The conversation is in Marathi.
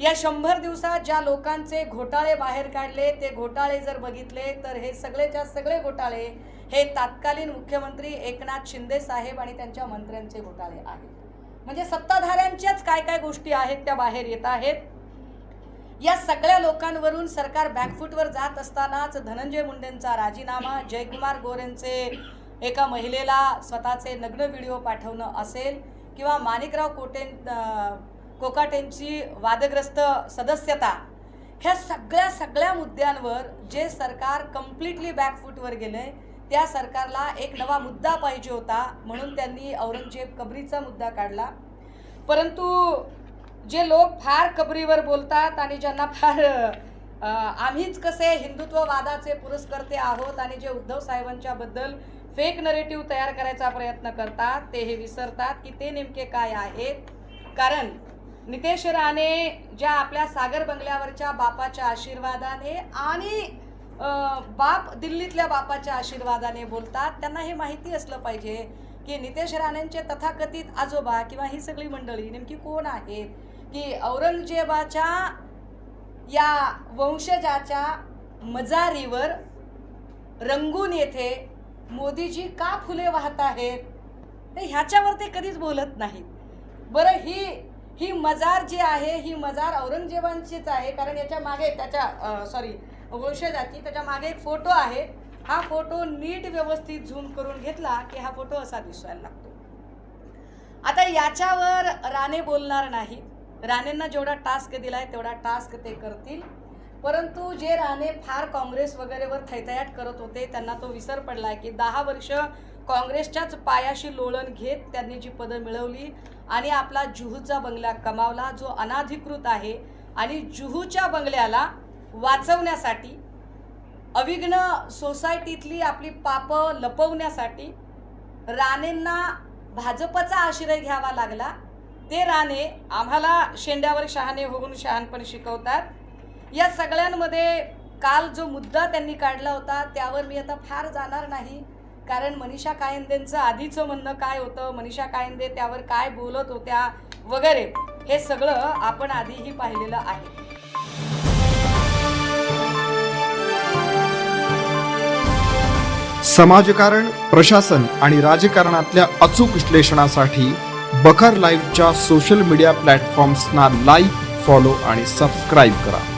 या शंभर दिवसात ज्या लोकांचे घोटाळे बाहेर काढले ते घोटाळे जर बघितले तर हे सगळेच्या सगळे घोटाळे हे तात्कालीन मुख्यमंत्री एकनाथ शिंदे साहेब आणि त्यांच्या मंत्र्यांचे घोटाळे आहेत. म्हणजे सत्ताधाऱ्यांच्याच काय काय गोष्टी आहेत त्या बाहेर येत आहेत. या सगळ्या लोकांवरून सरकार बॅकफूटवर जात असतानाच धनंजय मुंडेंचा राजीनामा जयकुमार गोरेंचे एका महिलेला स्वतःचे नग्न व्हिडिओ पाठवणं असेल किंवा माणिकराव कोटे कोकाटेंची वादग्रस्त सदस्यता ह्या सगळ्या सगळ्या मुद्द्यांवर जे सरकार कम्प्लिटली बॅकफूटवर आहे त्या सरकारला एक नवा मुद्दा पाहिजे होता म्हणून त्यांनी औरंगजेब कबरीचा मुद्दा काढला. परंतु जे लोक फार कबरीवर बोलतात आणि ज्यांना फार आम्हीच कसे हिंदुत्ववादाचे पुरस्कर्ते आहोत आणि जे उद्धव साहेबांच्या बद्दल फेक नरेटिव्ह तयार करायचा प्रयत्न करतात ते हे विसरतात की ते नेमके काय आहेत? कारण नितेश राणे ज्या आपल्या सागर बंगल्यावरच्या बापाच्या आशीर्वादाने आणि बाप दिल्लीतल्या बापाच्या आशीर्वादाने बोलतात त्यांना हे माहिती असलं पाहिजे की नितेश राणेंचे तथाकथित आजोबा किंवा ही सगळी मंडळी नेमकी कोण आहेत? की औरंगजेबाच्या या वंशजाच्या मजारीवर रंगून येथे मोदीजी का फुले वाहत आहेत? ते ह्याच्यावर ते कधीच बोलत नाहीत. बरं ही ही मजार जी आहे ही मजार औरंगजेबांचीच आहे. कारण याच्या मागे त्याच्या सॉरी वंशजाची त्याच्यामागे एक फोटो आहे. हा फोटो नीट व्यवस्थित झूम करून घेतला की हा फोटो असा दिसायला लागतो. आता याच्यावर राणे बोलणार नाही. राणेंना जेवढा टास्क दिलाय तेवढा टास्क ते करतील. परंतु जे राणे फार काँग्रेस वगैरेवर थैथयाट करत होते त्यांना तो विसर पडलाय की दहा वर्ष काँग्रेसच्याच पायाशी लोळण घेत त्यांनी जी पदं मिळवली आणि आपला जुहूचा बंगला कमावला जो अनाधिकृत आहे आणि जुहूच्या बंगल्याला वाचवण्यासाठी अविघ्न सोसायटीतली आपली पापं लपवण्यासाठी राणेंना भाजपचा आश्रय घ्यावा लागला. ते राणे आम्हाला शेंड्यावर शहाणे होऊन शहाणपण शिकवतात. या सगळ्यांमध्ये काल जो मुद्दा त्यांनी काढला होता त्यावर मी आता फार जाणार नाही. कारण मनीषा कायंदेंचं आधीचं म्हणणं काय होतं? मनीषा कायंदे त्यावर काय बोलत होत्या? वगैरे हे सगळं आपण आधीही पाहिलेलं आहे. समाजकारण प्रशासन आणि राजकारणातल्या अचूक विश्लेषणासाठी बखर लाईव्हच्या सोशल मीडिया प्लॅटफॉर्म्सना लाईक फॉलो आणि सबस्क्राईब करा.